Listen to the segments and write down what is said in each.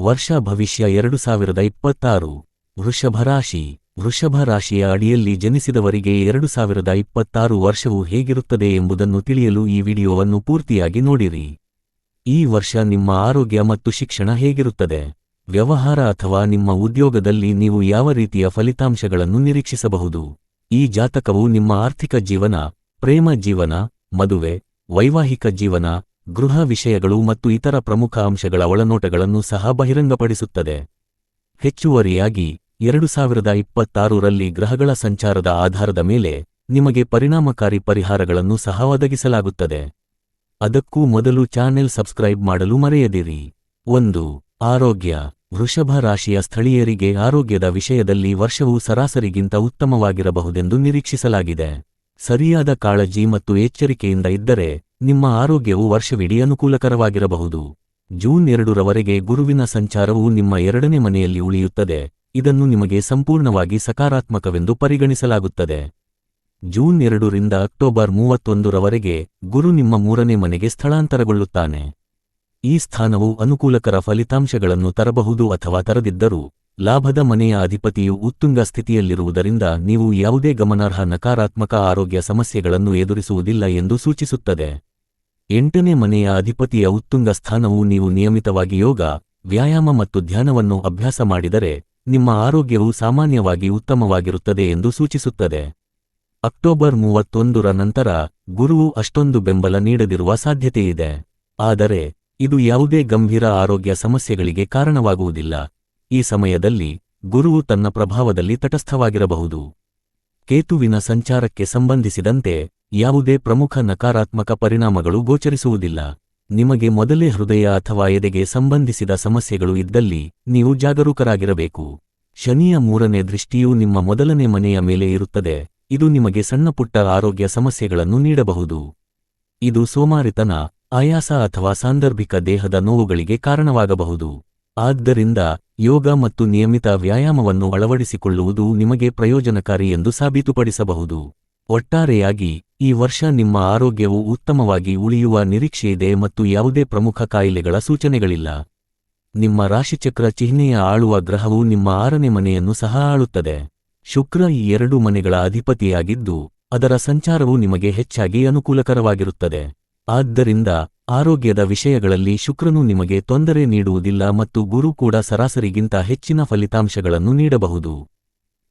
ವರ್ಷ ಭವಿಷ್ಯ ಎರಡು ಸಾವಿರದ ಇಪ್ಪತ್ತಾರು. ವೃಷಭ ರಾಶಿ. ವೃಷಭ ರಾಶಿಯ ಅಡಿಯಲ್ಲಿ ಜನಿಸಿದವರಿಗೆ ಎರಡು ಸಾವಿರದ ಇಪ್ಪತ್ತಾರು ವರ್ಷವು ಹೇಗಿರುತ್ತದೆ ಎಂಬುದನ್ನು ತಿಳಿಯಲು ಈ ವಿಡಿಯೋವನ್ನು ಪೂರ್ತಿಯಾಗಿ ನೋಡಿರಿ. ಈ ವರ್ಷ ನಿಮ್ಮ ಆರೋಗ್ಯ ಮತ್ತು ಶಿಕ್ಷಣ ಹೇಗಿರುತ್ತದೆ? ವ್ಯವಹಾರ ಅಥವಾ ನಿಮ್ಮ ಉದ್ಯೋಗದಲ್ಲಿ ನೀವು ಯಾವ ರೀತಿಯ ಫಲಿತಾಂಶಗಳನ್ನು ನಿರೀಕ್ಷಿಸಬಹುದು? ಈ ಜಾತಕವು ನಿಮ್ಮ ಆರ್ಥಿಕ ಜೀವನ, ಪ್ರೇಮ ಜೀವನ, ಮದುವೆ, ವೈವಾಹಿಕ ಜೀವನ ಗೃಹ ವಿಷಯಗಳು ಮತ್ತು ಇತರ ಪ್ರಮುಖ ಅಂಶಗಳ ಒಳನೋಟಗಳನ್ನು ಸಹ ಬಹಿರಂಗಪಡಿಸುತ್ತದೆ. ಹೆಚ್ಚುವರಿಯಾಗಿ, ಎರಡು ಸಾವಿರದ ಇಪ್ಪತ್ತಾರರಲ್ಲಿ ಗ್ರಹಗಳ ಸಂಚಾರದ ಆಧಾರದ ಮೇಲೆ ನಿಮಗೆ ಪರಿಣಾಮಕಾರಿ ಪರಿಹಾರಗಳನ್ನು ಸಹ ಒದಗಿಸಲಾಗುತ್ತದೆ. ಅದಕ್ಕೂ ಮೊದಲು ಚಾನೆಲ್ ಸಬ್ಸ್ಕ್ರೈಬ್ ಮಾಡಲು ಮರೆಯದಿರಿ. ಒಂದು, ಆರೋಗ್ಯ. ವೃಷಭ ರಾಶಿಯ ಸ್ಥಳೀಯರಿಗೆ ಆರೋಗ್ಯದ ವಿಷಯದಲ್ಲಿ ವರ್ಷವು ಸರಾಸರಿಗಿಂತ ಉತ್ತಮವಾಗಿರಬಹುದೆಂದು ನಿರೀಕ್ಷಿಸಲಾಗಿದೆ. ಸರಿಯಾದ ಕಾಳಜಿ ಮತ್ತು ಎಚ್ಚರಿಕೆಯಿಂದ ಇದ್ದರೆ ನಿಮ್ಮ ಆರೋಗ್ಯವು ವರ್ಷವಿಡೀ ಅನುಕೂಲಕರವಾಗಿರಬಹುದು. ಜೂನ್ ಎರಡರವರೆಗೆ ಗುರುವಿನ ಸಂಚಾರವು ನಿಮ್ಮ ಎರಡನೇ ಮನೆಯಲ್ಲಿ ಉಳಿಯುತ್ತದೆ. ಇದನ್ನು ನಿಮಗೆ ಸಂಪೂರ್ಣವಾಗಿ ಸಕಾರಾತ್ಮಕವೆಂದು ಪರಿಗಣಿಸಲಾಗುತ್ತದೆ. ಜೂನ್ ಎರಡರಿಂದ ಅಕ್ಟೋಬರ್ ಮೂವತ್ತೊಂದರವರೆಗೆ ಗುರು ನಿಮ್ಮ ಮೂರನೇ ಮನೆಗೆ ಸ್ಥಳಾಂತರಗೊಳ್ಳುತ್ತಾನೆ. ಈ ಸ್ಥಾನವು ಅನುಕೂಲಕರ ಫಲಿತಾಂಶಗಳನ್ನು ತರಬಹುದು ಅಥವಾ ತರದಿದ್ದರೂ, ಲಾಭದ ಮನೆಯ ಅಧಿಪತಿಯು ಉತ್ತುಂಗ ಸ್ಥಿತಿಯಲ್ಲಿರುವುದರಿಂದ ನೀವು ಯಾವುದೇ ಗಮನಾರ್ಹ ನಕಾರಾತ್ಮಕ ಆರೋಗ್ಯ ಸಮಸ್ಯೆಗಳನ್ನು ಎದುರಿಸುವುದಿಲ್ಲ ಎಂದು ಸೂಚಿಸುತ್ತದೆ. ಎಂಟನೇ ಮನೆಯ ಅಧಿಪತಿಯ ಉತ್ತುಂಗ ಸ್ಥಾನವು ನೀವು ನಿಯಮಿತವಾಗಿ ಯೋಗ, ವ್ಯಾಯಾಮ ಮತ್ತು ಧ್ಯಾನವನ್ನು ಅಭ್ಯಾಸ ಮಾಡಿದರೆ, ನಿಮ್ಮ ಆರೋಗ್ಯವು ಸಾಮಾನ್ಯವಾಗಿ ಉತ್ತಮವಾಗಿರುತ್ತದೆ ಎಂದು ಸೂಚಿಸುತ್ತದೆ. ಅಕ್ಟೋಬರ್ ಮೂವತ್ತೊಂದರ ನಂತರ ಗುರುವು ಅಷ್ಟೊಂದು ಬೆಂಬಲ ನೀಡದಿರುವ ಸಾಧ್ಯತೆಯಿದೆ. ಆದರೆ, ಇದು ಯಾವುದೇ ಗಂಭೀರ ಆರೋಗ್ಯ ಸಮಸ್ಯೆಗಳಿಗೆ ಕಾರಣವಾಗುವುದಿಲ್ಲ. ಈ ಸಮಯದಲ್ಲಿ ಗುರುವು ತನ್ನ ಪ್ರಭಾವದಲ್ಲಿ ತಟಸ್ಥವಾಗಿರಬಹುದು. ಕೇತುವಿನ ಸಂಚಾರಕ್ಕೆ ಸಂಬಂಧಿಸಿದಂತೆ ಯಾವುದೇ ಪ್ರಮುಖ ನಕಾರಾತ್ಮಕ ಪರಿಣಾಮಗಳು ಗೋಚರಿಸುವುದಿಲ್ಲ. ನಿಮಗೆ ಮೊದಲೇ ಹೃದಯ ಅಥವಾ ಎದೆಗೆ ಸಂಬಂಧಿಸಿದ ಸಮಸ್ಯೆಗಳು ಇದ್ದಲ್ಲಿ ನೀವು ಜಾಗರೂಕರಾಗಿರಬೇಕು. ಶನಿಯ ಮೂರನೇ ದೃಷ್ಟಿಯು ನಿಮ್ಮ ಮೊದಲನೇ ಮನೆಯ ಮೇಲೆ ಇರುತ್ತದೆ. ಇದು ನಿಮಗೆ ಸಣ್ಣಪುಟ್ಟ ಆರೋಗ್ಯ ಸಮಸ್ಯೆಗಳನ್ನು ನೀಡಬಹುದು. ಇದು ಸೋಮಾರಿತನ, ಆಯಾಸ ಅಥವಾ ಸಾಂದರ್ಭಿಕ ದೇಹದ ನೋವುಗಳಿಗೆ ಕಾರಣವಾಗಬಹುದು. ಆದ್ದರಿಂದ ಯೋಗ ಮತ್ತು ನಿಯಮಿತ ವ್ಯಾಯಾಮವನ್ನು ಅಳವಡಿಸಿಕೊಳ್ಳುವುದು ನಿಮಗೆ ಪ್ರಯೋಜನಕಾರಿ ಎಂದು ಸಾಬೀತುಪಡಿಸಬಹುದು. ಒಟ್ಟಾರೆಯಾಗಿ, ಈ ವರ್ಷ ನಿಮ್ಮ ಆರೋಗ್ಯವು ಉತ್ತಮವಾಗಿ ಉಳಿಯುವ ನಿರೀಕ್ಷೆಯಿದೆ ಮತ್ತು ಯಾವುದೇ ಪ್ರಮುಖ ಕಾಯಿಲೆಗಳ ಸೂಚನೆಗಳಿಲ್ಲ. ನಿಮ್ಮ ರಾಶಿಚಕ್ರ ಚಿಹ್ನೆಯ ಆಳುವ ಗ್ರಹವು ನಿಮ್ಮ ಆರನೇ ಮನೆಯನ್ನು ಸಹ ಆಳುತ್ತದೆ. ಶುಕ್ರ ಈ ಎರಡು ಮನೆಗಳ ಅಧಿಪತಿಯಾಗಿದ್ದು, ಅದರ ಸಂಚಾರವು ನಿಮಗೆ ಹೆಚ್ಚಾಗಿ ಅನುಕೂಲಕರವಾಗಿರುತ್ತದೆ. ಆದ್ದರಿಂದ, ಆರೋಗ್ಯದ ವಿಷಯಗಳಲ್ಲಿ ಶುಕ್ರನು ನಿಮಗೆ ತೊಂದರೆ ನೀಡುವುದಿಲ್ಲ ಮತ್ತು ಗುರು ಕೂಡ ಸರಾಸರಿಗಿಂತ ಹೆಚ್ಚಿನ ಫಲಿತಾಂಶಗಳನ್ನು ನೀಡಬಹುದು.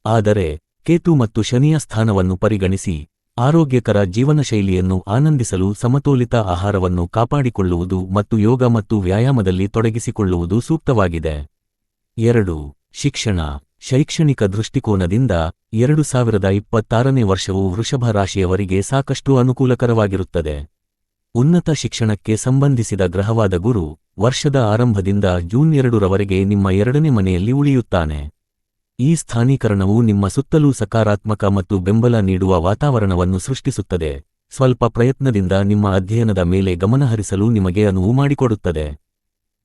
ಆದರೆ ಕೇತು ಮತ್ತು ಶನಿಯ ಸ್ಥಾನವನ್ನು ಪರಿಗಣಿಸಿ ಆರೋಗ್ಯಕರ ಜೀವನಶೈಲಿಯನ್ನು ಆನಂದಿಸಲು ಸಮತೋಲಿತ ಆಹಾರವನ್ನು ಕಾಪಾಡಿಕೊಳ್ಳುವುದು ಮತ್ತು ಯೋಗ ಮತ್ತು ವ್ಯಾಯಾಮದಲ್ಲಿ ತೊಡಗಿಸಿಕೊಳ್ಳುವುದು ಸೂಕ್ತವಾಗಿದೆ. ಎರಡು, ಶಿಕ್ಷಣ. ಶೈಕ್ಷಣಿಕ ದೃಷ್ಟಿಕೋನದಿಂದ ಎರಡು ಸಾವಿರದ ಇಪ್ಪತ್ತಾರನೇ ವರ್ಷವು ವೃಷಭ ರಾಶಿಯವರಿಗೆ ಸಾಕಷ್ಟು ಅನುಕೂಲಕರವಾಗಿರುತ್ತದೆ. ಉನ್ನತ ಶಿಕ್ಷಣಕ್ಕೆ ಸಂಬಂಧಿಸಿದ ಗ್ರಹವಾದ ಗುರು ವರ್ಷದ ಆರಂಭದಿಂದ ಜೂನ್ ಎರಡರವರೆಗೆ ನಿಮ್ಮ ಎರಡನೇ ಮನೆಯಲ್ಲಿ ಉಳಿಯುತ್ತಾನೆ. ಈ ಸ್ಥಾನೀಕರಣವು ನಿಮ್ಮ ಸುತ್ತಲೂ ಸಕಾರಾತ್ಮಕ ಮತ್ತು ಬೆಂಬಲ ನೀಡುವ ವಾತಾವರಣವನ್ನು ಸೃಷ್ಟಿಸುತ್ತದೆ. ಸ್ವಲ್ಪ ಪ್ರಯತ್ನದಿಂದ ನಿಮ್ಮ ಅಧ್ಯಯನದ ಮೇಲೆ ಗಮನಹರಿಸಲು ನಿಮಗೆ ಅನುವು ಮಾಡಿಕೊಡುತ್ತದೆ.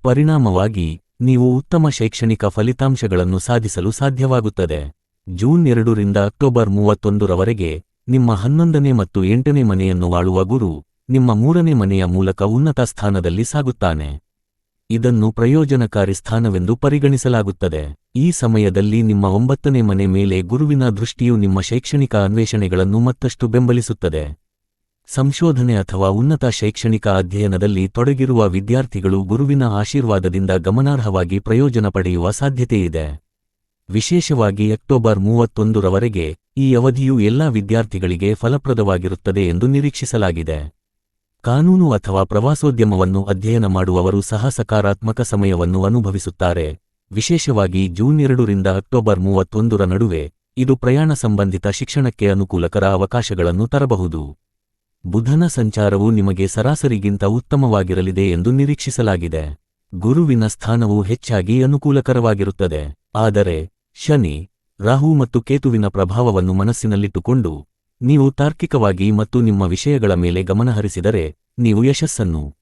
ಪರಿಣಾಮವಾಗಿ, ನೀವು ಉತ್ತಮ ಶೈಕ್ಷಣಿಕ ಫಲಿತಾಂಶಗಳನ್ನು ಸಾಧಿಸಲು ಸಾಧ್ಯವಾಗುತ್ತದೆ. ಜೂನ್ ಎರಡರಿಂದ ಅಕ್ಟೋಬರ್ ಮೂವತ್ತೊಂದರವರೆಗೆ, ನಿಮ್ಮ ಹನ್ನೊಂದನೇ ಮತ್ತು ಎಂಟನೇ ಮನೆಯನ್ನು ಆಳುವ ಗುರು, ನಿಮ್ಮ ಮೂರನೇ ಮನೆಯ ಮೂಲಕ ಉನ್ನತ ಸ್ಥಾನದಲ್ಲಿ ಸಾಗುತ್ತಾನೆ. ಇದನ್ನು ಪ್ರಯೋಜನಕಾರಿ ಸ್ಥಾನವೆಂದು ಪರಿಗಣಿಸಲಾಗುತ್ತದೆ. ಈ ಸಮಯದಲ್ಲಿ ನಿಮ್ಮ ಒಂಬತ್ತನೇ ಮನೆ ಮೇಲೆ ಗುರುವಿನ ದೃಷ್ಟಿಯು ನಿಮ್ಮ ಶೈಕ್ಷಣಿಕ ಅನ್ವೇಷಣೆಗಳನ್ನು ಮತ್ತಷ್ಟು ಬೆಂಬಲಿಸುತ್ತದೆ. ಸಂಶೋಧನೆ ಅಥವಾ ಉನ್ನತ ಶೈಕ್ಷಣಿಕ ಅಧ್ಯಯನದಲ್ಲಿ ತೊಡಗಿರುವ ವಿದ್ಯಾರ್ಥಿಗಳು ಗುರುವಿನ ಆಶೀರ್ವಾದದಿಂದ ಗಮನಾರ್ಹವಾಗಿ ಪ್ರಯೋಜನ ಪಡೆಯುವ ಸಾಧ್ಯತೆಯಿದೆ. ವಿಶೇಷವಾಗಿ ಅಕ್ಟೋಬರ್ ಮೂವತ್ತೊಂದರವರೆಗೆ ಈ ಅವಧಿಯು ಎಲ್ಲಾ ವಿದ್ಯಾರ್ಥಿಗಳಿಗೆ ಫಲಪ್ರದವಾಗಿರುತ್ತದೆ ಎಂದು ನಿರೀಕ್ಷಿಸಲಾಗಿದೆ. ಕಾನೂನು ಅಥವಾ ಪ್ರವಾಸೋದ್ಯಮವನ್ನು ಅಧ್ಯಯನ ಮಾಡುವವರು ಸಹ ಸಕಾರಾತ್ಮಕ ಸಮಯವನ್ನು ಅನುಭವಿಸುತ್ತಾರೆ. ವಿಶೇಷವಾಗಿ ಜೂನ್ ಎರಡರಿಂದ ಅಕ್ಟೋಬರ್ ಮೂವತ್ತೊಂದರ ನಡುವೆ ಇದು ಪ್ರಯಾಣ ಸಂಬಂಧಿತ ಶಿಕ್ಷಣಕ್ಕೆ ಅನುಕೂಲಕರ ಅವಕಾಶಗಳನ್ನು ತರಬಹುದು. ಬುಧನ ಸಂಚಾರವು ನಿಮಗೆ ಸರಾಸರಿಗಿಂತ ಉತ್ತಮವಾಗಿರಲಿದೆ ಎಂದು ನಿರೀಕ್ಷಿಸಲಾಗಿದೆ. ಗುರುವಿನ ಸ್ಥಾನವು ಹೆಚ್ಚಾಗಿ ಅನುಕೂಲಕರವಾಗಿರುತ್ತದೆ. ಆದರೆ, ಶನಿ, ರಾಹು ಮತ್ತು ಕೇತುವಿನ ಪ್ರಭಾವವನ್ನು ಮನಸ್ಸಿನಲ್ಲಿಟ್ಟುಕೊಂಡು, ನೀವು ತಾರ್ಕಿಕವಾಗಿ ಮತ್ತು ನಿಮ್ಮ ವಿಷಯಗಳ ಮೇಲೆ ಗಮನಹರಿಸಿದರೆ ನೀವು ಯಶಸ್ಸನ್ನು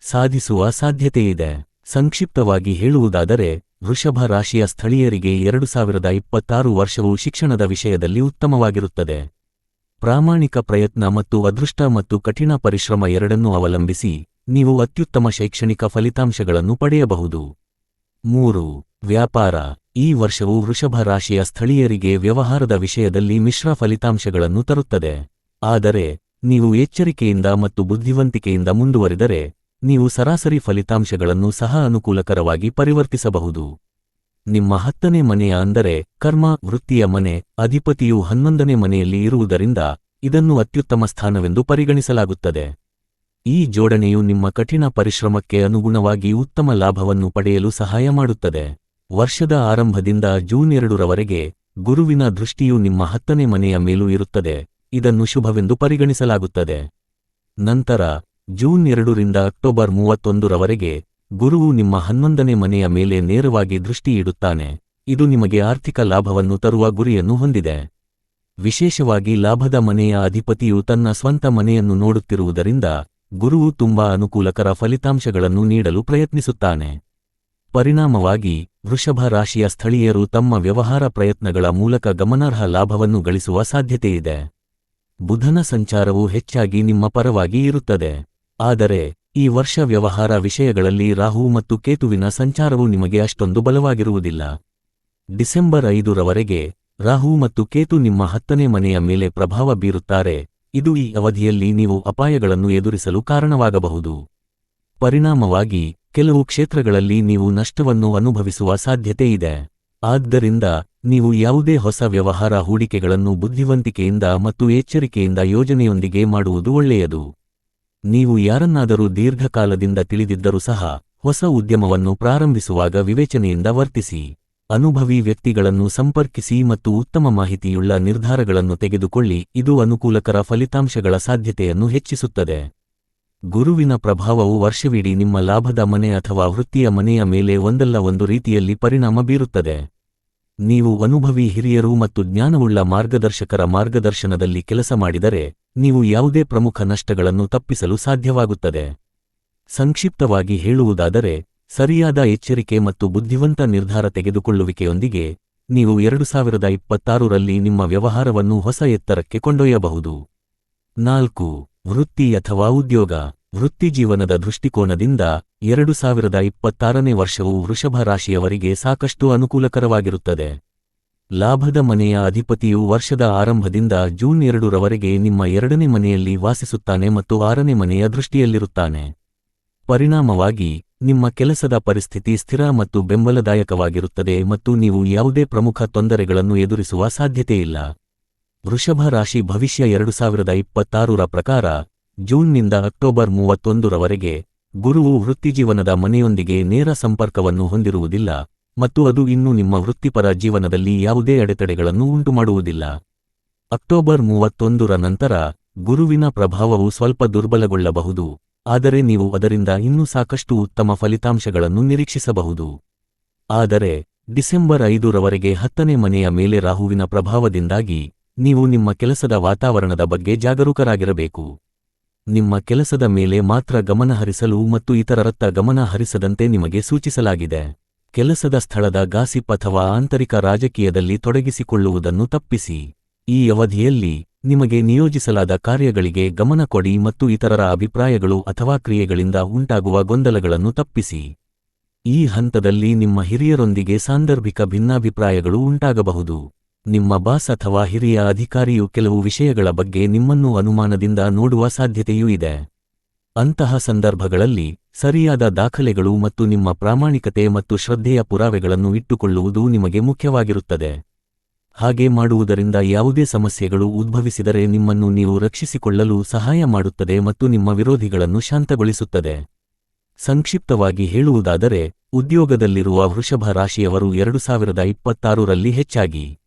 ಸಾಧಿಸುವ ಸಾಧ್ಯತೆಯಿದೆ. ಸಂಕ್ಷಿಪ್ತವಾಗಿ ಹೇಳುವುದಾದರೆ, ವೃಷಭ ರಾಶಿಯ ಸ್ಥಳೀಯರಿಗೆ ಎರಡು ಸಾವಿರದ ಇಪ್ಪತ್ತಾರು ವರ್ಷವು ಶಿಕ್ಷಣದ ವಿಷಯದಲ್ಲಿ ಉತ್ತಮವಾಗಿರುತ್ತದೆ. ಪ್ರಾಮಾಣಿಕ ಪ್ರಯತ್ನ ಮತ್ತು ಅದೃಷ್ಟ ಮತ್ತು ಕಠಿಣ ಪರಿಶ್ರಮ ಎರಡನ್ನೂ ಅವಲಂಬಿಸಿ, ನೀವು ಅತ್ಯುತ್ತಮ ಶೈಕ್ಷಣಿಕ ಫಲಿತಾಂಶಗಳನ್ನು ಪಡೆಯಬಹುದು. ಮೂರು, ವ್ಯಾಪಾರ. ಈ ವರ್ಷವು ವೃಷಭ ರಾಶಿಯ ಸ್ಥಳೀಯರಿಗೆ ವ್ಯವಹಾರದ ವಿಷಯದಲ್ಲಿ ಮಿಶ್ರ ಫಲಿತಾಂಶಗಳನ್ನು ತರುತ್ತದೆ. ಆದರೆ ನೀವು ಎಚ್ಚರಿಕೆಯಿಂದ ಮತ್ತು ಬುದ್ಧಿವಂತಿಕೆಯಿಂದ ಮುಂದುವರಿದರೆ, ನೀವು ಸರಾಸರಿ ಫಲಿತಾಂಶಗಳನ್ನು ಸಹ ಅನುಕೂಲಕರವಾಗಿ ಪರಿವರ್ತಿಸಬಹುದು. ನಿಮ್ಮ ಹತ್ತನೇ ಮನೆಯ ಅಂದರೆ ಕರ್ಮ, ವೃತ್ತಿಯ ಮನೆ, ಅಧಿಪತಿಯು ಹನ್ನೊಂದನೇ ಮನೆಯಲ್ಲಿ ಇರುವುದರಿಂದ ಇದನ್ನು ಅತ್ಯುತ್ತಮ ಸ್ಥಾನವೆಂದು ಪರಿಗಣಿಸಲಾಗುತ್ತದೆ. ಈ ಜೋಡಣೆಯು ನಿಮ್ಮ ಕಠಿಣ ಪರಿಶ್ರಮಕ್ಕೆ ಅನುಗುಣವಾಗಿ ಉತ್ತಮ ಲಾಭವನ್ನು ಪಡೆಯಲು ಸಹಾಯ ಮಾಡುತ್ತದೆ. ವರ್ಷದ ಆರಂಭದಿಂದ ಜೂನ್ ಎರಡರವರೆಗೆ ಗುರುವಿನ ದೃಷ್ಟಿಯು ನಿಮ್ಮ ಹತ್ತನೇ ಮನೆಯ ಮೇಲೂ ಇರುತ್ತದೆ. ಇದನ್ನು ಶುಭವೆಂದು ಪರಿಗಣಿಸಲಾಗುತ್ತದೆ. ನಂತರ, ಜೂನ್ ಎರಡರಿಂದ ಅಕ್ಟೋಬರ್ ಮೂವತ್ತೊಂದರವರೆಗೆ ಗುರುವು ನಿಮ್ಮ ಹನ್ನೊಂದನೇ ಮನೆಯ ಮೇಲೆ ನೇರವಾಗಿ ದೃಷ್ಟಿಯಿಡುತ್ತಾನೆ ಇದು ನಿಮಗೆ ಆರ್ಥಿಕ ಲಾಭವನ್ನು ತರುವ ಗುರಿಯನ್ನು ಹೊಂದಿದೆ. ವಿಶೇಷವಾಗಿ ಲಾಭದ ಮನೆಯ ಅಧಿಪತಿಯು ತನ್ನ ಸ್ವಂತ ಮನೆಯನ್ನು ನೋಡುತ್ತಿರುವುದರಿಂದ ಗುರುವು ತುಂಬಾ ಅನುಕೂಲಕರ ಫಲಿತಾಂಶಗಳನ್ನು ನೀಡಲು ಪ್ರಯತ್ನಿಸುತ್ತಾನೆ. ಪರಿಣಾಮವಾಗಿ, ವೃಷಭ ರಾಶಿಯ ಸ್ಥಳೀಯರು ತಮ್ಮ ವ್ಯವಹಾರ ಪ್ರಯತ್ನಗಳ ಮೂಲಕ ಗಮನಾರ್ಹ ಲಾಭವನ್ನು ಗಳಿಸುವ ಸಾಧ್ಯತೆಯಿದೆ. ಬುಧನ ಸಂಚಾರವು ಹೆಚ್ಚಾಗಿ ನಿಮ್ಮ ಪರವಾಗಿ ಇರುತ್ತದೆ. ಆದರೆ, ಈ ವರ್ಷ ವ್ಯವಹಾರ ವಿಷಯಗಳಲ್ಲಿ ರಾಹು ಮತ್ತು ಕೇತುವಿನ ಸಂಚಾರವು ನಿಮಗೆ ಅಷ್ಟೊಂದು ಬಲವಾಗಿರುವುದಿಲ್ಲ. ಡಿಸೆಂಬರ್ ಐದರವರೆಗೆ ರಾಹು ಮತ್ತು ಕೇತು ನಿಮ್ಮ ಹತ್ತನೇ ಮನೆಯ ಮೇಲೆ ಪ್ರಭಾವ ಬೀರುತ್ತಾರೆ. ಇದು ಈ ಅವಧಿಯಲ್ಲಿ ನೀವು ಅಪಾಯಗಳನ್ನು ಎದುರಿಸಲು ಕಾರಣವಾಗಬಹುದು. ಪರಿಣಾಮವಾಗಿ, ಕೆಲವು ಕ್ಷೇತ್ರಗಳಲ್ಲಿ ನೀವು ನಷ್ಟವನ್ನು ಅನುಭವಿಸುವ ಸಾಧ್ಯತೆಯಿದೆ ಆದ್ದರಿಂದ ನೀವು ಯಾವುದೇ ಹೊಸ ವ್ಯವಹಾರ ಹೂಡಿಕೆಗಳನ್ನು ಬುದ್ಧಿವಂತಿಕೆಯಿಂದ ಮತ್ತು ಎಚ್ಚರಿಕೆಯಿಂದ ಯೋಜನೆಯೊಂದಿಗೆ ಮಾಡುವುದು ಒಳ್ಳೆಯದು. ನೀವು ಯಾರನ್ನಾದರೂ ದೀರ್ಘಕಾಲದಿಂದ ತಿಳಿದಿದ್ದರೂ ಸಹ, ಹೊಸ ಉದ್ಯಮವನ್ನು ಪ್ರಾರಂಭಿಸುವಾಗ ವಿವೇಚನೆಯಿಂದ ವರ್ತಿಸಿ. ಅನುಭವಿ ವ್ಯಕ್ತಿಗಳನ್ನು ಸಂಪರ್ಕಿಸಿ ಮತ್ತು ಉತ್ತಮ ಮಾಹಿತಿಯುಳ್ಳ ನಿರ್ಧಾರಗಳನ್ನು ತೆಗೆದುಕೊಳ್ಳಿ, ಇದು ಅನುಕೂಲಕರ ಫಲಿತಾಂಶಗಳ ಸಾಧ್ಯತೆಯನ್ನು ಹೆಚ್ಚಿಸುತ್ತದೆ. ಗುರುವಿನ ಪ್ರಭಾವವು ವರ್ಷವಿಡೀ ನಿಮ್ಮ ಲಾಭದ ಮನೆ ಅಥವಾ ವೃತ್ತಿಯ ಮನೆಯ ಮೇಲೆ ಒಂದಲ್ಲ ಒಂದು ರೀತಿಯಲ್ಲಿ ಪರಿಣಾಮ ಬೀರುತ್ತದೆ. ನೀವು ಅನುಭವಿ ಹಿರಿಯರು ಮತ್ತು ಜ್ಞಾನವುಳ್ಳ ಮಾರ್ಗದರ್ಶಕರ ಮಾರ್ಗದರ್ಶನದಲ್ಲಿ ಕೆಲಸ ಮಾಡಿದರೆ, ನೀವು ಯಾವುದೇ ಪ್ರಮುಖ ನಷ್ಟಗಳನ್ನು ತಪ್ಪಿಸಲು ಸಾಧ್ಯವಾಗುತ್ತದೆ. ಸಂಕ್ಷಿಪ್ತವಾಗಿ ಹೇಳುವುದಾದರೆ, ಸರಿಯಾದ ಎಚ್ಚರಿಕೆ ಮತ್ತು ಬುದ್ಧಿವಂತ ನಿರ್ಧಾರ ತೆಗೆದುಕೊಳ್ಳುವಿಕೆಯೊಂದಿಗೆ, ನೀವು ಎರಡು ಸಾವಿರದ ಇಪ್ಪತ್ತಾರರಲ್ಲಿ ನಿಮ್ಮ ವ್ಯವಹಾರವನ್ನು ಹೊಸ ಎತ್ತರಕ್ಕೆ ಕೊಂಡೊಯ್ಯಬಹುದು. ನಾಲ್ಕು, ವೃತ್ತಿ ಅಥವಾ ಉದ್ಯೋಗ. ವೃತ್ತಿಜೀವನದ ದೃಷ್ಟಿಕೋನದಿಂದ ಎರಡು ಸಾವಿರದ ಇಪ್ಪತ್ತಾರನೇ ವರ್ಷವು ವೃಷಭ ರಾಶಿಯವರಿಗೆ ಸಾಕಷ್ಟು ಅನುಕೂಲಕರವಾಗಿರುತ್ತದೆ. ಲಾಭದ ಮನೆಯ ಅಧಿಪತಿಯು ವರ್ಷದ ಆರಂಭದಿಂದ ಜೂನ್ ಎರಡರವರೆಗೆ ನಿಮ್ಮ ಎರಡನೇ ಮನೆಯಲ್ಲಿ ವಾಸಿಸುತ್ತಾನೆ ಮತ್ತು ಆರನೇ ಮನೆಯ ದೃಷ್ಟಿಯಲ್ಲಿರುತ್ತಾನೆ. ಪರಿಣಾಮವಾಗಿ, ನಿಮ್ಮ ಕೆಲಸದ ಪರಿಸ್ಥಿತಿ ಸ್ಥಿರ ಮತ್ತು ಬೆಂಬಲದಾಯಕವಾಗಿರುತ್ತದೆ ಮತ್ತು ನೀವು ಯಾವುದೇ ಪ್ರಮುಖ ತೊಂದರೆಗಳನ್ನು ಎದುರಿಸುವ ಸಾಧ್ಯತೆಯಿಲ್ಲ. ವೃಷಭ ರಾಶಿ ಭವಿಷ್ಯ ಎರಡು ಸಾವಿರದ ಇಪ್ಪತ್ತಾರರ ಪ್ರಕಾರ, ಜೂನ್ನಿಂದ ಅಕ್ಟೋಬರ್ ಮೂವತ್ತೊಂದರವರೆಗೆ ಗುರುವು ವೃತ್ತಿಜೀವನದ ಮನೆಯೊಂದಿಗೆ ನೇರ ಸಂಪರ್ಕವನ್ನು ಹೊಂದಿರುವುದಿಲ್ಲ, ಮತ್ತು ಅದು ಇನ್ನೂ ನಿಮ್ಮ ವೃತ್ತಿಪರ ಜೀವನದಲ್ಲಿ ಯಾವುದೇ ಅಡೆತಡೆಗಳನ್ನು ಉಂಟುಮಾಡುವುದಿಲ್ಲ. ಅಕ್ಟೋಬರ್ ಮೂವತ್ತೊಂದರ ನಂತರ ಗುರುವಿನ ಪ್ರಭಾವವು ಸ್ವಲ್ಪ ದುರ್ಬಲಗೊಳ್ಳಬಹುದು, ಆದರೆ ನೀವು ಅದರಿಂದ ಇನ್ನೂ ಸಾಕಷ್ಟು ಉತ್ತಮ ಫಲಿತಾಂಶಗಳನ್ನು ನಿರೀಕ್ಷಿಸಬಹುದು. ಆದರೆ, ಡಿಸೆಂಬರ್ ಐದರವರೆಗೆ ಹತ್ತನೇ ಮನೆಯ ಮೇಲೆ ರಾಹುವಿನ ಪ್ರಭಾವದಿಂದಾಗಿ ನೀವು ನಿಮ್ಮ ಕೆಲಸದ ವಾತಾವರಣದ ಬಗ್ಗೆ ಜಾಗರೂಕರಾಗಿರಬೇಕು. ನಿಮ್ಮ ಕೆಲಸದ ಮೇಲೆ ಮಾತ್ರ ಗಮನಹರಿಸಲು ಮತ್ತು ಇತರರತ್ತ ಗಮನ ಹರಿಸದಂತೆ ನಿಮಗೆ ಸೂಚಿಸಲಾಗಿದೆ. ಕೆಲಸದ ಸ್ಥಳದ ಗಾಸಿಪ್ ಅಥವಾ ಆಂತರಿಕ ರಾಜಕೀಯದಲ್ಲಿ ತೊಡಗಿಸಿಕೊಳ್ಳುವುದನ್ನು ತಪ್ಪಿಸಿ. ಈ ಅವಧಿಯಲ್ಲಿ ನಿಮಗೆ ನಿಯೋಜಿಸಲಾದ ಕಾರ್ಯಗಳಿಗೆ ಗಮನ ಕೊಡಿ ಮತ್ತು ಇತರರ ಅಭಿಪ್ರಾಯಗಳು ಅಥವಾ ಕ್ರಿಯೆಗಳಿಂದ ಉಂಟಾಗುವ ಗೊಂದಲಗಳನ್ನು ತಪ್ಪಿಸಿ. ಈ ಹಂತದಲ್ಲಿ ನಿಮ್ಮ ಹಿರಿಯರೊಂದಿಗೆ ಸಾಂದರ್ಭಿಕ ಭಿನ್ನಾಭಿಪ್ರಾಯಗಳು ಉಂಟಾಗಬಹುದು. ನಿಮ್ಮ ಬಾಸ್ ಅಥವಾ ಹಿರಿಯ ಅಧಿಕಾರಿಯು ಕೆಲವು ವಿಷಯಗಳ ಬಗ್ಗೆ ನಿಮ್ಮನ್ನು ಅನುಮಾನದಿಂದ ನೋಡುವ ಸಾಧ್ಯತೆಯೂ ಇದೆ. ಅಂತಹ ಸಂದರ್ಭಗಳಲ್ಲಿ, ಸರಿಯಾದ ದಾಖಲೆಗಳು ಮತ್ತು ನಿಮ್ಮ ಪ್ರಾಮಾಣಿಕತೆ ಮತ್ತು ಶ್ರದ್ಧೆಯ ಪುರಾವೆಗಳನ್ನು ಇಟ್ಟುಕೊಳ್ಳುವುದು ನಿಮಗೆ ಮುಖ್ಯವಾಗಿರುತ್ತದೆ. ಹಾಗೆ ಮಾಡುವುದರಿಂದ ಯಾವುದೇ ಸಮಸ್ಯೆಗಳು ಉದ್ಭವಿಸಿದರೆ ನಿಮ್ಮನ್ನು ನೀವು ರಕ್ಷಿಸಿಕೊಳ್ಳಲು ಸಹಾಯ ಮಾಡುತ್ತದೆ ಮತ್ತು ನಿಮ್ಮ ವಿರೋಧಿಗಳನ್ನು ಶಾಂತಗೊಳಿಸುತ್ತದೆ. ಸಂಕ್ಷಿಪ್ತವಾಗಿ ಹೇಳುವುದಾದರೆ, ಉದ್ಯೋಗದಲ್ಲಿರುವ ವೃಷಭ ರಾಶಿಯವರು ಎರಡು ಸಾವಿರದ ಇಪ್ಪತ್ತಾರರಲ್ಲಿ ಹೆಚ್ಚಾಗಿ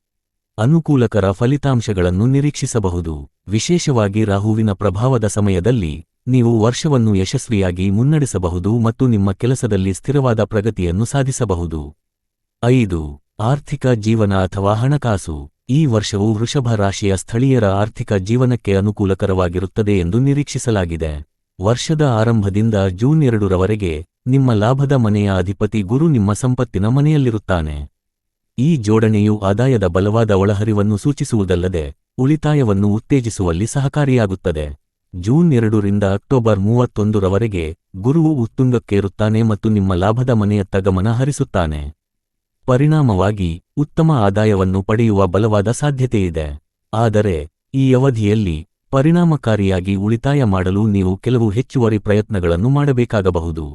ಅನುಕೂಲಕರ ಫಲಿತಾಂಶಗಳನ್ನು ನಿರೀಕ್ಷಿಸಬಹುದು. ವಿಶೇಷವಾಗಿ ರಾಹುವಿನ ಪ್ರಭಾವದ ಸಮಯದಲ್ಲಿ ನೀವು ವರ್ಷವನ್ನು ಯಶಸ್ವಿಯಾಗಿ ಮುನ್ನಡೆಸಬಹುದು ಮತ್ತು ನಿಮ್ಮ ಕೆಲಸದಲ್ಲಿ ಸ್ಥಿರವಾದ ಪ್ರಗತಿಯನ್ನು ಸಾಧಿಸಬಹುದು. ಐದು, ಆರ್ಥಿಕ ಜೀವನ ಅಥವಾ ಹಣಕಾಸು. ಈ ವರ್ಷವು ವೃಷಭ ರಾಶಿಯ ಸ್ಥಳೀಯರ ಆರ್ಥಿಕ ಜೀವನಕ್ಕೆ ಅನುಕೂಲಕರವಾಗಿರುತ್ತದೆ ಎಂದು ನಿರೀಕ್ಷಿಸಲಾಗಿದೆ. ವರ್ಷದ ಆರಂಭದಿಂದ ಜೂನ್ ಎರಡರವರೆಗೆ ನಿಮ್ಮ ಲಾಭದ ಮನೆಯ ಅಧಿಪತಿ ಗುರು ನಿಮ್ಮ ಸಂಪತ್ತಿನ ಮನೆಯಲ್ಲಿರುತ್ತಾನೆ. ಈ ಜೋಡಣೆಯು ಆದಾಯದ ಬಲವಾದ ಒಳಹರಿವನ್ನು ಸೂಚಿಸುವುದಲ್ಲದೆ ಉಳಿತಾಯವನ್ನು ಉತ್ತೇಜಿಸುವಲ್ಲಿ ಸಹಕಾರಿಯಾಗುತ್ತದೆ. ಜೂನ್ ಎರಡರಿಂದ ಅಕ್ಟೋಬರ್ ಮೂವತ್ತೊಂದರವರೆಗೆ ಗುರುವು ಉತ್ತುಂಗಕ್ಕೇರುತ್ತಾನೆ ಮತ್ತು ನಿಮ್ಮ ಲಾಭದ ಮನೆಯತ್ತ ಗಮನ ಹರಿಸುತ್ತಾನೆ. ಪರಿಣಾಮವಾಗಿ ಉತ್ತಮ ಆದಾಯವನ್ನು ಪಡೆಯುವ ಬಲವಾದ ಸಾಧ್ಯತೆಯಿದೆ. ಆದರೆ ಈ ಅವಧಿಯಲ್ಲಿ ಪರಿಣಾಮಕಾರಿಯಾಗಿ ಉಳಿತಾಯ ಮಾಡಲು ನೀವು ಕೆಲವು ಹೆಚ್ಚುವರಿ ಪ್ರಯತ್ನಗಳನ್ನು ಮಾಡಬೇಕಾಗಬಹುದು.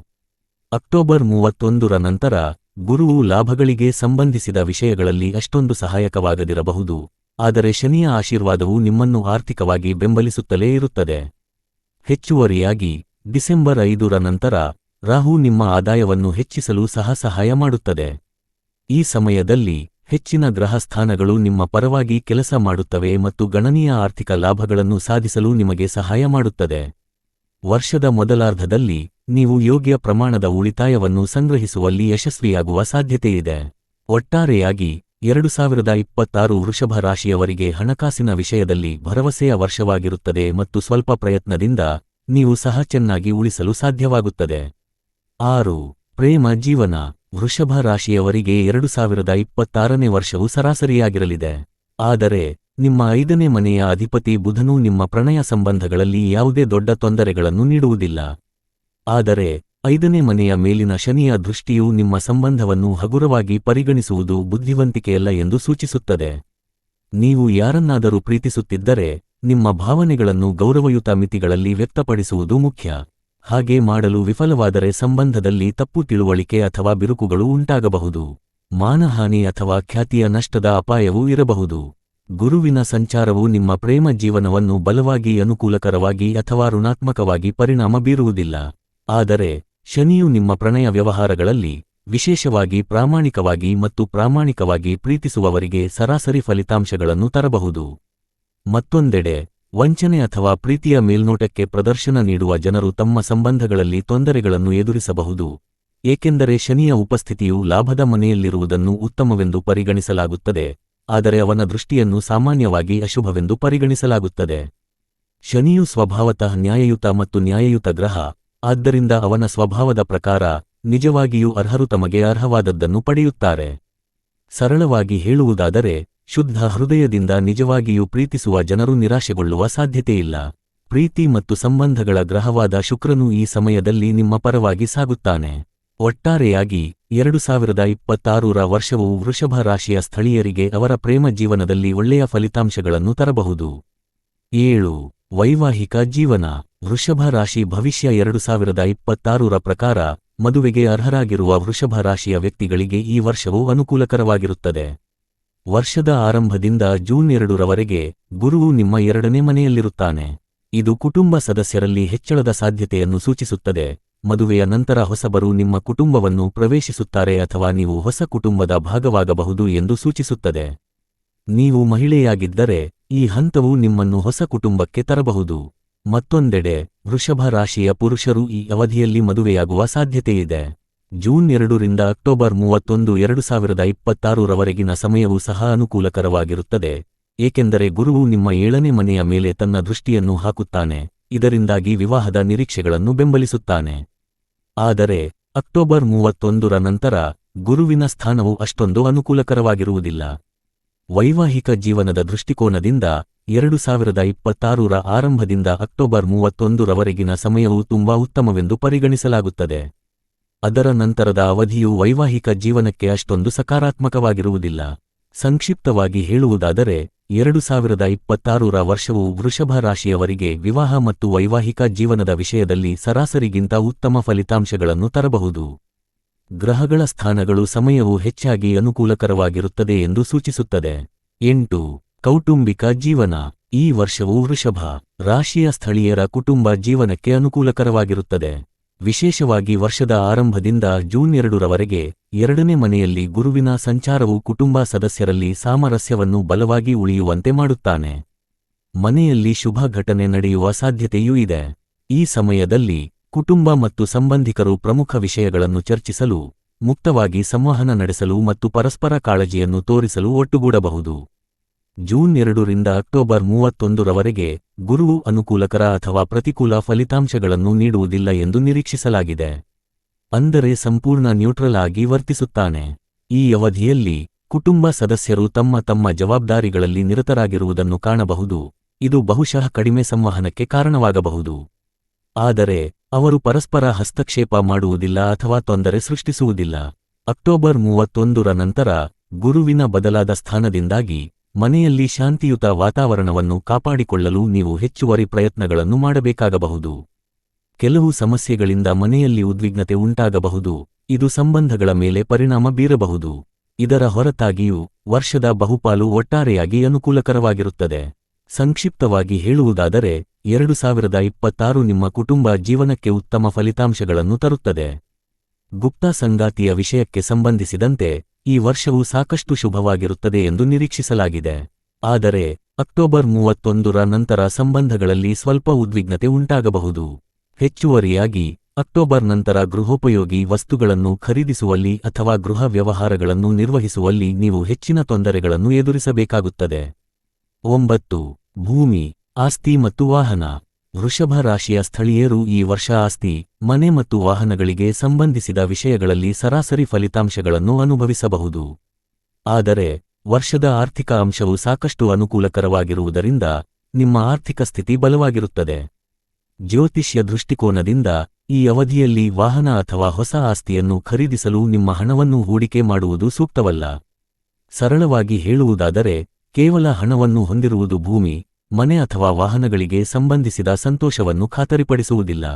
ಅಕ್ಟೋಬರ್ ಮೂವತ್ತೊಂದರ ನಂತರ ಗುರುವು ಲಾಭಗಳಿಗೆ ಸಂಬಂಧಿಸಿದ ವಿಷಯಗಳಲ್ಲಿ ಅಷ್ಟೊಂದು ಸಹಾಯಕವಾಗದಿರಬಹುದು, ಆದರೆ ಶನಿಯ ಆಶೀರ್ವಾದವು ನಿಮ್ಮನ್ನು ಆರ್ಥಿಕವಾಗಿ ಬೆಂಬಲಿಸುತ್ತಲೇ ಇರುತ್ತದೆ. ಹೆಚ್ಚುವರಿಯಾಗಿ, ಡಿಸೆಂಬರ್ ಐದರ ನಂತರ ರಾಹು ನಿಮ್ಮ ಆದಾಯವನ್ನು ಹೆಚ್ಚಿಸಲು ಸಹ ಸಹಾಯ ಮಾಡುತ್ತದೆ. ಈ ಸಮಯದಲ್ಲಿ ಹೆಚ್ಚಿನ ಗ್ರಹ ಸ್ಥಾನಗಳು ನಿಮ್ಮ ಪರವಾಗಿ ಕೆಲಸ ಮಾಡುತ್ತವೆ ಮತ್ತು ಗಣನೀಯ ಆರ್ಥಿಕ ಲಾಭಗಳನ್ನು ಸಾಧಿಸಲು ನಿಮಗೆ ಸಹಾಯ ಮಾಡುತ್ತದೆ. ವರ್ಷದ ಮೊದಲಾರ್ಧದಲ್ಲಿ ನೀವು ಯೋಗ್ಯ ಪ್ರಮಾಣದ ಉಳಿತಾಯವನ್ನು ಸಂಗ್ರಹಿಸುವಲ್ಲಿ ಯಶಸ್ವಿಯಾಗುವ ಸಾಧ್ಯತೆಯಿದೆ. ಒಟ್ಟಾರೆಯಾಗಿ, ಎರಡು ಸಾವಿರದ ಇಪ್ಪತ್ತಾರು ವೃಷಭ ರಾಶಿಯವರಿಗೆ ಹಣಕಾಸಿನ ವಿಷಯದಲ್ಲಿ ಭರವಸೆಯ ವರ್ಷವಾಗಿರುತ್ತದೆ ಮತ್ತು ಸ್ವಲ್ಪ ಪ್ರಯತ್ನದಿಂದ ನೀವು ಸಹ ಚೆನ್ನಾಗಿ ಉಳಿಸಲು ಸಾಧ್ಯವಾಗುತ್ತದೆ. ಆರು, ಪ್ರೇಮ ಜೀವನ. ವೃಷಭ ರಾಶಿಯವರಿಗೆ ಎರಡು ಸಾವಿರದ ಇಪ್ಪತ್ತಾರನೇ ವರ್ಷವು ಸರಾಸರಿಯಾಗಿರಲಿದೆ. ಆದರೆ ನಿಮ್ಮ ಐದನೇ ಮನೆಯ ಅಧಿಪತಿ ಬುಧನು ನಿಮ್ಮ ಪ್ರಣಯ ಸಂಬಂಧಗಳಲ್ಲಿ ಯಾವುದೇ ದೊಡ್ಡ ತೊಂದರೆಗಳನ್ನು ನೀಡುವುದಿಲ್ಲ. ಆದರೆ, ಐದನೇ ಮನೆಯ ಮೇಲಿನ ಶನಿಯ ದೃಷ್ಟಿಯು ನಿಮ್ಮ ಸಂಬಂಧವನ್ನು ಹಗುರವಾಗಿ ಪರಿಗಣಿಸುವುದು ಬುದ್ಧಿವಂತಿಕೆಯಲ್ಲ ಎಂದು ಸೂಚಿಸುತ್ತದೆ. ನೀವು ಯಾರನ್ನಾದರೂ ಪ್ರೀತಿಸುತ್ತಿದ್ದರೆ, ನಿಮ್ಮ ಭಾವನೆಗಳನ್ನು ಗೌರವಯುತ ಮಿತಿಗಳಲ್ಲಿ ವ್ಯಕ್ತಪಡಿಸುವುದು ಮುಖ್ಯ. ಹಾಗೆ ಮಾಡಲು ವಿಫಲವಾದರೆ ಸಂಬಂಧದಲ್ಲಿ ತಪ್ಪು ತಿಳುವಳಿಕೆ ಅಥವಾ ಬಿರುಕುಗಳು ಉಂಟಾಗಬಹುದು. ಮಾನಹಾನಿ ಅಥವಾ ಖ್ಯಾತಿಯ ನಷ್ಟದ ಅಪಾಯವೂ ಇರಬಹುದು. ಗುರುವಿನ ಸಂಚಾರವು ನಿಮ್ಮ ಪ್ರೇಮ ಜೀವನವನ್ನು ಬಲವಾಗಿ, ಅನುಕೂಲಕರವಾಗಿ ಅಥವಾ ಋಣಾತ್ಮಕವಾಗಿ ಪರಿಣಾಮ ಬೀರುವುದಿಲ್ಲ. ಆದರೆ, ಶನಿಯು ನಿಮ್ಮ ಪ್ರಣಯ ವ್ಯವಹಾರಗಳಲ್ಲಿ ವಿಶೇಷವಾಗಿ ಪ್ರಾಮಾಣಿಕವಾಗಿ ಮತ್ತು ಪ್ರಾಮಾಣಿಕವಾಗಿ ಪ್ರೀತಿಸುವವರಿಗೆ ಸರಾಸರಿ ಫಲಿತಾಂಶಗಳನ್ನು ತರಬಹುದು. ಮತ್ತೊಂದೆಡೆ, ವಂಚನೆ ಅಥವಾ ಪ್ರೀತಿಯ ಮೇಲ್ನೋಟಕ್ಕೆ ಪ್ರದರ್ಶನ ನೀಡುವ ಜನರು ತಮ್ಮ ಸಂಬಂಧಗಳಲ್ಲಿ ತೊಂದರೆಗಳನ್ನು ಎದುರಿಸಬಹುದು. ಏಕೆಂದರೆ ಶನಿಯ ಉಪಸ್ಥಿತಿಯು ಲಾಭದ ಮನೆಯಲ್ಲಿರುವುದನ್ನು ಉತ್ತಮವೆಂದು ಪರಿಗಣಿಸಲಾಗುತ್ತದೆ. ಆದರೆ ಅವನ ದೃಷ್ಟಿಯನ್ನು ಸಾಮಾನ್ಯವಾಗಿ ಅಶುಭವೆಂದು ಪರಿಗಣಿಸಲಾಗುತ್ತದೆ. ಶನಿಯು ಸ್ವಭಾವತಃ ನ್ಯಾಯಯುತ ಮತ್ತು ನ್ಯಾಯಯುತ ಗ್ರಹ, ಆದ್ದರಿಂದ ಅವನ ಸ್ವಭಾವದ ಪ್ರಕಾರ ನಿಜವಾಗಿಯೂ ಅರ್ಹರು ತಮಗೆ ಅರ್ಹವಾದದ್ದನ್ನು ಪಡೆಯುತ್ತಾರೆ. ಸರಳವಾಗಿ ಹೇಳುವುದಾದರೆ, ಶುದ್ಧ ಹೃದಯದಿಂದ ನಿಜವಾಗಿಯೂ ಪ್ರೀತಿಸುವ ಜನರು ನಿರಾಶೆಗೊಳ್ಳುವ ಸಾಧ್ಯತೆಯಿಲ್ಲ. ಪ್ರೀತಿ ಮತ್ತು ಸಂಬಂಧಗಳ ಗ್ರಹವಾದ ಶುಕ್ರನು ಈ ಸಮಯದಲ್ಲಿ ನಿಮ್ಮ ಪರವಾಗಿ ಸಾಗುತ್ತಾನೆ. ಒಟ್ಟಾರೆಯಾಗಿ ಎರಡು ಸಾವಿರದ ಇಪ್ಪತ್ತಾರೂರ ವರ್ಷವು ವೃಷಭ ರಾಶಿಯ ಸ್ಥಳೀಯರಿಗೆ ಅವರ ಪ್ರೇಮ ಜೀವನದಲ್ಲಿ ಒಳ್ಳೆಯ ಫಲಿತಾಂಶಗಳನ್ನು ತರಬಹುದು. ಏಳು, ವೈವಾಹಿಕ ಜೀವನ. ವೃಷಭ ರಾಶಿ ಭವಿಷ್ಯ ಎರಡು ಸಾವಿರದ ಇಪ್ಪತ್ತಾರೂರ ಪ್ರಕಾರ ಮದುವೆಗೆ ಅರ್ಹರಾಗಿರುವ ವೃಷಭ ರಾಶಿಯ ವ್ಯಕ್ತಿಗಳಿಗೆ ಈ ವರ್ಷವು ಅನುಕೂಲಕರವಾಗಿರುತ್ತದೆ. ವರ್ಷದ ಆರಂಭದಿಂದ ಜೂನ್ ಎರಡರವರೆಗೆ ಗುರುವು ನಿಮ್ಮ ಎರಡನೇ ಮನೆಯಲ್ಲಿರುತ್ತಾನೆ. ಇದು ಕುಟುಂಬ ಸದಸ್ಯರಲ್ಲಿ ಹೆಚ್ಚಳದ ಸಾಧ್ಯತೆಯನ್ನು ಸೂಚಿಸುತ್ತದೆ. ಮದುವೆಯ ನಂತರ ಹೊಸಬರು ನಿಮ್ಮ ಕುಟುಂಬವನ್ನು ಪ್ರವೇಶಿಸುತ್ತಾರೆ ಅಥವಾ ನೀವು ಹೊಸ ಕುಟುಂಬದ ಭಾಗವಾಗಬಹುದು ಎಂದು ಸೂಚಿಸುತ್ತದೆ. ನೀವು ಮಹಿಳೆಯಾಗಿದ್ದರೆ ಈ ಹಂತವು ನಿಮ್ಮನ್ನು ಹೊಸ ಕುಟುಂಬಕ್ಕೆ ತರಬಹುದು. ಮತ್ತೊಂದೆಡೆ, ವೃಷಭ ರಾಶಿಯ ಪುರುಷರು ಈ ಅವಧಿಯಲ್ಲಿ ಮದುವೆಯಾಗುವ ಸಾಧ್ಯತೆಯಿದೆ. ಜೂನ್ ಎರಡರಿಂದ ಅಕ್ಟೋಬರ್ ಮೂವತ್ತೊಂದು ಎರಡು ಸಾವಿರದ ಇಪ್ಪತ್ತಾರರವರೆಗಿನ ಸಮಯವೂ ಸಹ ಅನುಕೂಲಕರವಾಗಿರುತ್ತದೆ. ಏಕೆಂದರೆ ಗುರುವು ನಿಮ್ಮ ಏಳನೇ ಮನೆಯ ಮೇಲೆ ತನ್ನ ದೃಷ್ಟಿಯನ್ನು ಹಾಕುತ್ತಾನೆ. ಇದರಿಂದಾಗಿ ವಿವಾಹದ ನಿರೀಕ್ಷೆಗಳನ್ನು ಬೆಂಬಲಿಸುತ್ತಾನೆ. ಆದರೆ ಅಕ್ಟೋಬರ್ ಮೂವತ್ತೊಂದರ ನಂತರ ಗುರುವಿನ ಸ್ಥಾನವು ಅಷ್ಟೊಂದು ಅನುಕೂಲಕರವಾಗಿರುವುದಿಲ್ಲ. ವೈವಾಹಿಕ ಜೀವನದ ದೃಷ್ಟಿಕೋನದಿಂದ ಎರಡು ಸಾವಿರದ ಇಪ್ಪತ್ತಾರರ ಆರಂಭದಿಂದ ಅಕ್ಟೋಬರ್ ಮೂವತ್ತೊಂದರವರೆಗಿನ ಸಮಯವು ತುಂಬಾ ಉತ್ತಮವೆಂದು ಪರಿಗಣಿಸಲಾಗುತ್ತದೆ. ಅದರ ನಂತರದ ಅವಧಿಯು ವೈವಾಹಿಕ ಜೀವನಕ್ಕೆ ಅಷ್ಟೊಂದು ಸಕಾರಾತ್ಮಕವಾಗಿರುವುದಿಲ್ಲ. ಸಂಕ್ಷಿಪ್ತವಾಗಿ ಹೇಳುವುದಾದರೆ ಎರಡು ಸಾವಿರದ ಇಪ್ಪತ್ತಾರರ ವರ್ಷವು ವೃಷಭ ರಾಶಿಯವರಿಗೆ ವಿವಾಹ ಮತ್ತು ವೈವಾಹಿಕ ಜೀವನದ ವಿಷಯದಲ್ಲಿ ಸರಾಸರಿಗಿಂತ ಉತ್ತಮ ಫಲಿತಾಂಶಗಳನ್ನು ತರಬಹುದು. ಗ್ರಹಗಳ ಸ್ಥಾನಗಳು ಸಮಯವು ಹೆಚ್ಚಾಗಿ ಅನುಕೂಲಕರವಾಗಿರುತ್ತದೆ ಎಂದು ಸೂಚಿಸುತ್ತದೆ. ಎಂಟು. ಕೌಟುಂಬಿಕ ಜೀವನ. ಈ ವರ್ಷವು ವೃಷಭ ರಾಶಿಯ ಸ್ಥಳೀಯರ ಕುಟುಂಬ ಜೀವನಕ್ಕೆ ಅನುಕೂಲಕರವಾಗಿರುತ್ತದೆ. ವಿಶೇಷವಾಗಿ ವರ್ಷದ ಆರಂಭದಿಂದ ಜೂನ್ ಎರಡರವರೆಗೆ ಎರಡನೇ ಮನೆಯಲ್ಲಿ ಗುರುವಿನ ಸಂಚಾರವು ಕುಟುಂಬ ಸದಸ್ಯರಲ್ಲಿ ಸಾಮರಸ್ಯವನ್ನು ಬಲವಾಗಿ ಉಳಿಯುವಂತೆ ಮಾಡುತ್ತಾನೆ. ಮನೆಯಲ್ಲಿ ಶುಭ ಘಟನೆ ನಡೆಯುವ ಸಾಧ್ಯತೆಯೂ ಇದೆ. ಈ ಸಮಯದಲ್ಲಿ ಕುಟುಂಬ ಮತ್ತು ಸಂಬಂಧಿಕರು ಪ್ರಮುಖ ವಿಷಯಗಳನ್ನು ಚರ್ಚಿಸಲು, ಮುಕ್ತವಾಗಿ ಸಂವಹನ ನಡೆಸಲು ಮತ್ತು ಪರಸ್ಪರ ಕಾಳಜಿಯನ್ನು ತೋರಿಸಲು ಒಟ್ಟುಗೂಡಬಹುದು. ಜೂನ್ ಎರಡರಿಂದ ಅಕ್ಟೋಬರ್ ಮೂವತ್ತೊಂದರವರೆಗೆ ಗುರುವು ಅನುಕೂಲಕರ ಅಥವಾ ಪ್ರತಿಕೂಲ ಫಲಿತಾಂಶಗಳನ್ನು ನೀಡುವುದಿಲ್ಲ ಎಂದು ನಿರೀಕ್ಷಿಸಲಾಗಿದೆ. ಅಂದರೆ ಸಂಪೂರ್ಣ ನ್ಯೂಟ್ರಲ್ ಆಗಿ ವರ್ತಿಸುತ್ತಾನೆ. ಈ ಅವಧಿಯಲ್ಲಿ ಕುಟುಂಬ ಸದಸ್ಯರು ತಮ್ಮ ತಮ್ಮ ಜವಾಬ್ದಾರಿಗಳಲ್ಲಿ ನಿರತರಾಗಿರುವುದನ್ನು ಕಾಣಬಹುದು. ಇದು ಬಹುಶಃ ಕಡಿಮೆ ಸಂವಹನಕ್ಕೆ ಕಾರಣವಾಗಬಹುದು. ಆದರೆ ಅವರು ಪರಸ್ಪರ ಹಸ್ತಕ್ಷೇಪ ಮಾಡುವುದಿಲ್ಲ ಅಥವಾ ತೊಂದರೆ ಸೃಷ್ಟಿಸುವುದಿಲ್ಲ. ಅಕ್ಟೋಬರ್ ಮೂವತ್ತೊಂದರ ನಂತರ ಗುರುವಿನ ಬದಲಾದ ಸ್ಥಾನದಿಂದಾಗಿ ಮನೆಯಲ್ಲಿ ಶಾಂತಿಯುತ ವಾತಾವರಣವನ್ನು ಕಾಪಾಡಿಕೊಳ್ಳಲು ನೀವು ಹೆಚ್ಚುವರಿ ಪ್ರಯತ್ನಗಳನ್ನು ಮಾಡಬೇಕಾಗಬಹುದು. ಕೆಲವು ಸಮಸ್ಯೆಗಳಿಂದ ಮನೆಯಲ್ಲಿ ಉದ್ವಿಗ್ನತೆ ಉಂಟಾಗಬಹುದು. ಇದು ಸಂಬಂಧಗಳ ಮೇಲೆ ಪರಿಣಾಮ ಬೀರಬಹುದು. ಇದರ ಹೊರತಾಗಿಯೂ, ವರ್ಷದ ಬಹುಪಾಲು ಒಟ್ಟಾರೆಯಾಗಿ ಅನುಕೂಲಕರವಾಗಿರುತ್ತದೆ. ಸಂಕ್ಷಿಪ್ತವಾಗಿ ಹೇಳುವುದಾದರೆ, ಎರಡು ಸಾವಿರದ ಇಪ್ಪತ್ತಾರು ನಿಮ್ಮ ಕುಟುಂಬ ಜೀವನಕ್ಕೆ ಉತ್ತಮ ಫಲಿತಾಂಶಗಳನ್ನು ತರುತ್ತದೆ. ಗುಪ್ತ ಸಂಗಾತಿಯ ವಿಷಯಕ್ಕೆ ಸಂಬಂಧಿಸಿದಂತೆ ಈ ವರ್ಷವು ಸಾಕಷ್ಟು ಶುಭವಾಗಿರುತ್ತದೆ ಎಂದು ನಿರೀಕ್ಷಿಸಲಾಗಿದೆ. ಆದರೆ, ಅಕ್ಟೋಬರ್ ಮೂವತ್ತೊಂದರ ನಂತರ ಸಂಬಂಧಗಳಲ್ಲಿ ಸ್ವಲ್ಪ ಉದ್ವಿಗ್ನತೆ ಉಂಟಾಗಬಹುದು. ಹೆಚ್ಚುವರಿಯಾಗಿ, ಅಕ್ಟೋಬರ್ ನಂತರ ಗೃಹೋಪಯೋಗಿ ವಸ್ತುಗಳನ್ನು ಖರೀದಿಸುವಲ್ಲಿ ಅಥವಾ ಗೃಹ ವ್ಯವಹಾರಗಳನ್ನು ನಿರ್ವಹಿಸುವಲ್ಲಿ ನೀವು ಹೆಚ್ಚಿನ ತೊಂದರೆಗಳನ್ನು ಎದುರಿಸಬೇಕಾಗುತ್ತದೆ. ಒಂಬತ್ತು, ಭೂಮಿ, ಆಸ್ತಿ ಮತ್ತು ವಾಹನ. ವೃಷಭ ರಾಶಿಯ ಸ್ಥಳೀಯರು ಈ ವರ್ಷ ಆಸ್ತಿ, ಮನೆ ಮತ್ತು ವಾಹನಗಳಿಗೆ ಸಂಬಂಧಿಸಿದ ವಿಷಯಗಳಲ್ಲಿ ಸರಾಸರಿ ಫಲಿತಾಂಶಗಳನ್ನು ಅನುಭವಿಸಬಹುದು. ಆದರೆ, ವರ್ಷದ ಆರ್ಥಿಕ ಅಂಶವು ಸಾಕಷ್ಟು ಅನುಕೂಲಕರವಾಗಿರುವುದರಿಂದ ನಿಮ್ಮ ಆರ್ಥಿಕ ಸ್ಥಿತಿ ಬಲವಾಗಿರುತ್ತದೆ. ಜ್ಯೋತಿಷ್ಯ ದೃಷ್ಟಿಕೋನದಿಂದ ಈ ಅವಧಿಯಲ್ಲಿ ವಾಹನ ಅಥವಾ ಹೊಸ ಆಸ್ತಿಯನ್ನು ಖರೀದಿಸಲು ನಿಮ್ಮ ಹಣವನ್ನು ಹೂಡಿಕೆ ಮಾಡುವುದು ಸೂಕ್ತವಲ್ಲ. ಸರಳವಾಗಿ ಹೇಳುವುದಾದರೆ, ಕೇವಲ ಹಣವನ್ನು ಹೊಂದಿರುವುದು ಭೂಮಿ ಮನೆ ಅಥವಾ ವಾಹನಗಳಿಗೆ ಸಂಬಂಧಿಸಿದ ಸಂತೋಷವನ್ನು ಖಾತರಿಪಡಿಸುವುದಿಲ್ಲ.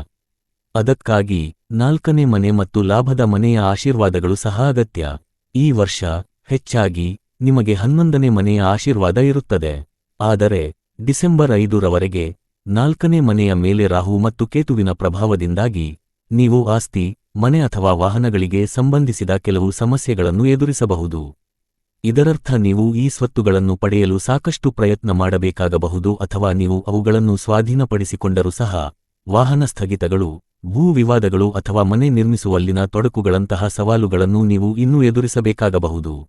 ಅದಕ್ಕಾಗಿ ನಾಲ್ಕನೇ ಮನೆ ಮತ್ತು ಲಾಭದ ಮನೆಯ ಆಶೀರ್ವಾದಗಳು ಸಹ ಅಗತ್ಯ. ಈ ವರ್ಷ ಹೆಚ್ಚಾಗಿ ನಿಮಗೆ ಹನ್ನೊಂದನೇ ಮನೆಯ ಆಶೀರ್ವಾದ ಇರುತ್ತದೆ. ಆದರೆ ಡಿಸೆಂಬರ್ ಐದರವರೆಗೆ ನಾಲ್ಕನೇ ಮನೆಯ ಮೇಲೆ ರಾಹು ಮತ್ತು ಕೇತುವಿನ ಪ್ರಭಾವದಿಂದಾಗಿ ನೀವು ಆಸ್ತಿ, ಮನೆ ಅಥವಾ ವಾಹನಗಳಿಗೆ ಸಂಬಂಧಿಸಿದ ಕೆಲವು ಸಮಸ್ಯೆಗಳನ್ನು ಎದುರಿಸಬಹುದು. ಇದರರ್ಥ ನೀವು ಈ ಸ್ವತ್ತುಗಳನ್ನು ಪಡೆಯಲು ಸಾಕಷ್ಟು ಪ್ರಯತ್ನ ಮಾಡಬೇಕಾಗಬಹುದು ಅಥವಾ ನೀವು ಅವುಗಳನ್ನು ಸ್ವಾಧೀನಪಡಿಸಿಕೊಂಡರೂ ಸಹ ವಾಹನ ಸ್ಥಗಿತಗಳು, ಭೂ ವಿವಾದಗಳು ಅಥವಾ ಮನೆ ನಿರ್ಮಿಸುವಲ್ಲಿನ ತೊಡಕುಗಳಂತಹ ಸವಾಲುಗಳನ್ನು ನೀವು ಇನ್ನೂ ಎದುರಿಸಬೇಕಾಗಬಹುದು.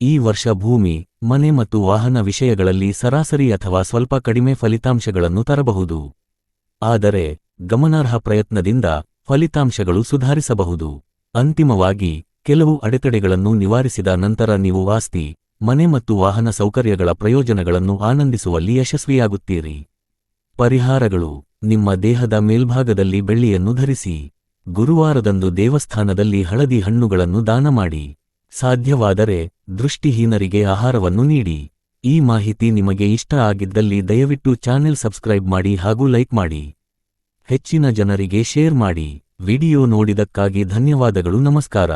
ಈ ವರ್ಷ ಭೂಮಿ, ಮನೆ ಮತ್ತು ವಾಹನ ವಿಷಯಗಳಲ್ಲಿ ಸರಾಸರಿ ಅಥವಾ ಸ್ವಲ್ಪ ಕಡಿಮೆ ಫಲಿತಾಂಶಗಳನ್ನು ತರಬಹುದು. ಆದರೆ, ಗಮನಾರ್ಹ ಪ್ರಯತ್ನದಿಂದ ಫಲಿತಾಂಶಗಳು ಸುಧಾರಿಸಬಹುದು. ಅಂತಿಮವಾಗಿ ಕೆಲವು ಅಡೆತಡೆಗಳನ್ನು ನಿವಾರಿಸಿದ ನಂತರ ನೀವು ಆಸ್ತಿ, ಮನೆ ಮತ್ತು ವಾಹನ ಸೌಕರ್ಯಗಳ ಪ್ರಯೋಜನಗಳನ್ನು ಆನಂದಿಸುವಲ್ಲಿ ಯಶಸ್ವಿಯಾಗುತ್ತೀರಿ. ಪರಿಹಾರಗಳು, ನಿಮ್ಮ ದೇಹದ ಮೇಲ್ಭಾಗದಲ್ಲಿ ಬೆಳ್ಳಿಯನ್ನು ಧರಿಸಿ, ಗುರುವಾರದಂದು ದೇವಸ್ಥಾನದಲ್ಲಿ ಹಳದಿ ಹಣ್ಣುಗಳನ್ನು ದಾನ ಮಾಡಿ, ಸಾಧ್ಯವಾದರೆ ದೃಷ್ಟಿಹೀನರಿಗೆ ಆಹಾರವನ್ನು ನೀಡಿ. ಈ ಮಾಹಿತಿ ನಿಮಗೆ ಇಷ್ಟ ಆಗಿದ್ದಲ್ಲಿ ದಯವಿಟ್ಟು ಚಾನೆಲ್ ಸಬ್ಸ್ಕ್ರೈಬ್ ಮಾಡಿ ಹಾಗೂ ಲೈಕ್ ಮಾಡಿ. ಹೆಚ್ಚಿನ ಜನರಿಗೆ ಶೇರ್ ಮಾಡಿ. ವಿಡಿಯೋ ನೋಡಿದಕ್ಕಾಗಿ ಧನ್ಯವಾದಗಳು, ನಮಸ್ಕಾರ.